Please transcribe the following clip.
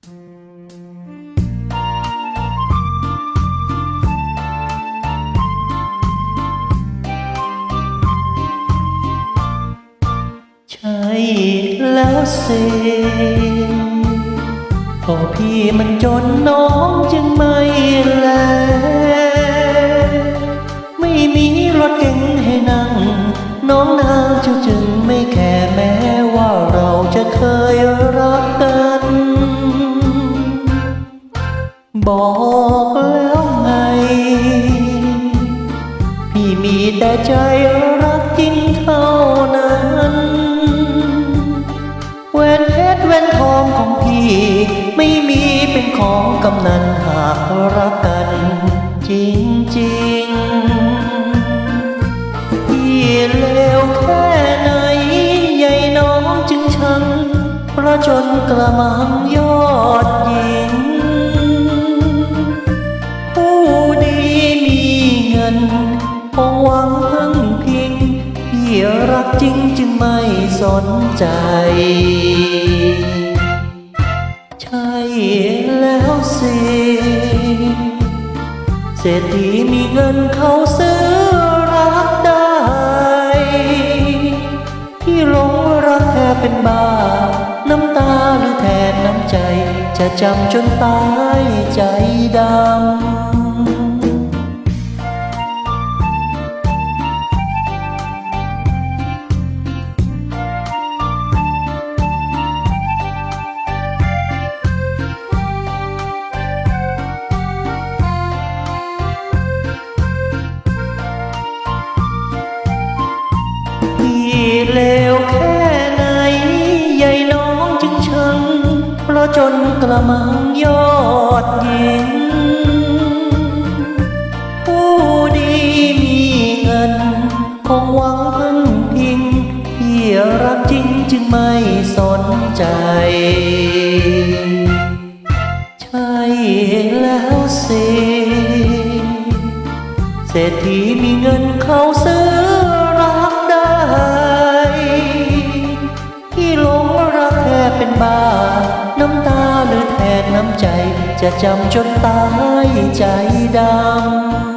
ใช่แล้วสิพอพี่มันจนน้องจึงไม่แล ไม่มีรถเก๋งให้นั่ง น้องนางเจ้าจึงไม่แค่แม้ว่าเราจะเคย บอกแล้วไง พี่มีแต่ใจรักจริงเท่านั้นแหวนเพชรแหวนทองของพี่ ไม่มีเป็นของกำนันหากรักกัน จริงจริงพี่เลวแค่ไหนใหญ่น้องจึงชังเพราะจนกระมังยอดหญิง นพอหวังพึ่งพิงพี่รักจริงจึงไม่สนใจ ใช่แล้วสิเศรษฐีมีเงินเขาซื้อรักได้ที่หลงรักแค่เป็นบ้า น้ำตาหรือแทนน้ำใจ จะจำจนตายใจดำ เลวแค่ไหนใหญ่น้องจึงชังเพราะจนกระมังยอดหญิงผู้ดีมีเงินคงหวังพึ่งพิงพี่รักจริงจึงไม่สนใจ ใช่แล้วสิเศรษฐีมีเงินเขาซื้อ เป็นบ้า น้ำตาหรือแทนน้ำใจ จะจำจนตายใจดำ